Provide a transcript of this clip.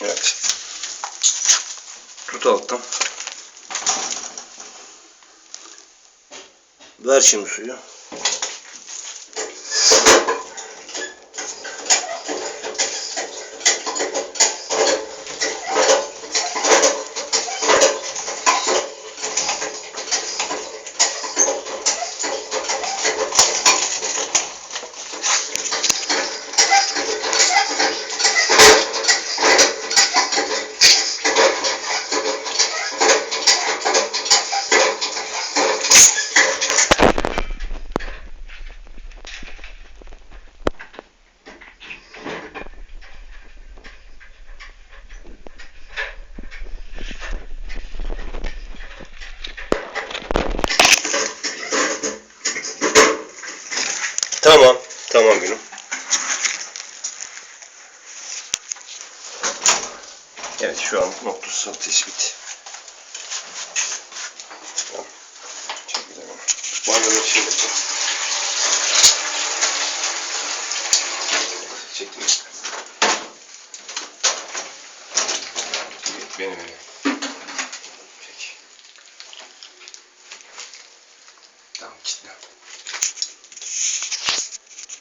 Evet. Tut alttan. Ver şimdi suyu. Tamam. Tamam günüm. Evet şu an noktası tespit. Tamam. Çok güzel. Bandını şimdi çek. Çektim. Benim elim. Peki. Tamam kitle.